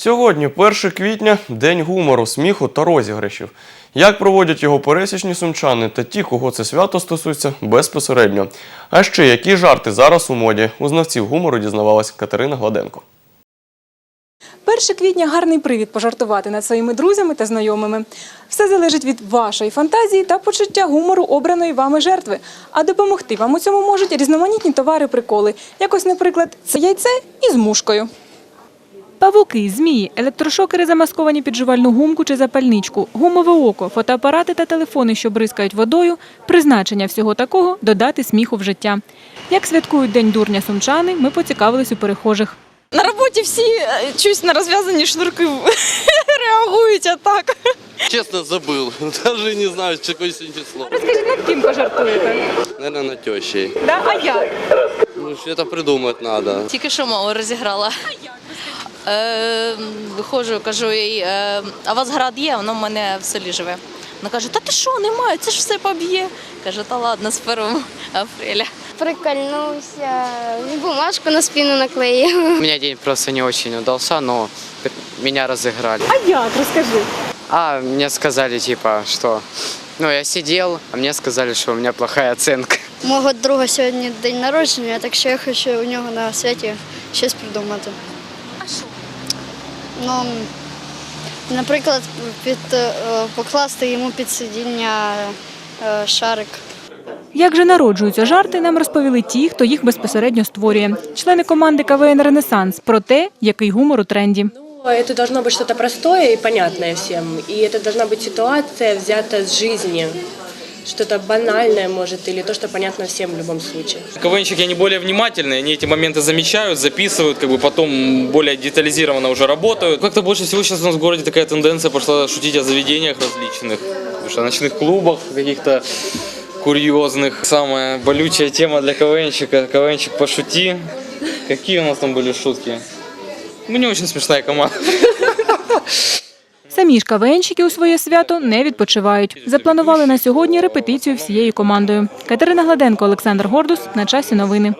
Сьогодні, 1 квітня, день гумору, сміху та розіграшів. Як проводять його пересічні сумчани та ті, кого це свято стосується безпосередньо. А ще які жарти зараз у моді? У знавців гумору дізнавалась Катерина Гладенко. 1 квітня гарний привід пожартувати над своїми друзями та знайомими. Все залежить від вашої фантазії та почуття гумору обраної вами жертви. А допомогти вам у цьому можуть різноманітні товари-приколи. Якось, наприклад, це яйце із мушкою. Павуки, змії, електрошокери, замасковані під жувальну гумку чи запальничку, гумове око, фотоапарати та телефони, що бризкають водою, призначення всього такого додати сміху в життя. Як святкують День дурня сумчани, ми поцікавились у перехожих. На роботі всі е, чусь на розв'язані шнурки реагують, а так. Честно забыл. Даже не знаю, какое сегодня число. Розкажіть, над ким пожартуєте? Наверное, на тещей. Да? А як? Ну, что-то придумать надо. Тільки що маму розіграла. Е, виходжу, кажу їй, е, а у вас град є? Воно в мене в селі живе. Вона каже, та ти що, немає, це ж все поб'є. Каже, та ладно, з 1 апреля. Прикольнувся, бумажку на спину наклеїв. У меня день просто не очень удался, но меня разыграли. А як? Розкажи. А мне сказали, типа, что... Ну, я сидел, а мне сказали, что у меня плохая оценка. Мого друга сьогодні день народження, так що я хочу у нього на святі щось придумати. А що? Ну, наприклад, під, е, покласти йому під сидіння е, шарик. Як же народжуються жарти, нам розповіли ті, хто їх безпосередньо створює. Члени команди КВН Ренесанс про те, який гумор у тренді. Ну, Это должно быть что-то простое и понятное всем. И это должна быть ситуация, взята с жизни. Что-то банальное, может, или то, что понятно всем в любом случае. КВНщики, они более внимательные, они эти моменты замечают, записывают, как бы потом более детализированно уже работают. Как-то больше всего сейчас у нас в городе такая тенденция пошла шутить о заведениях различных, о ночных клубах каких-то курьезных. Самая болючая тема для КВНщика, КВНщик пошути. Какие у нас там были шутки? Ну, не очень смешная команда. Самі ж КВНщики у своє свято не відпочивають. Запланували на сьогодні репетицію всією командою. Катерина Гладенко, Олександр Гордус. На часі новини.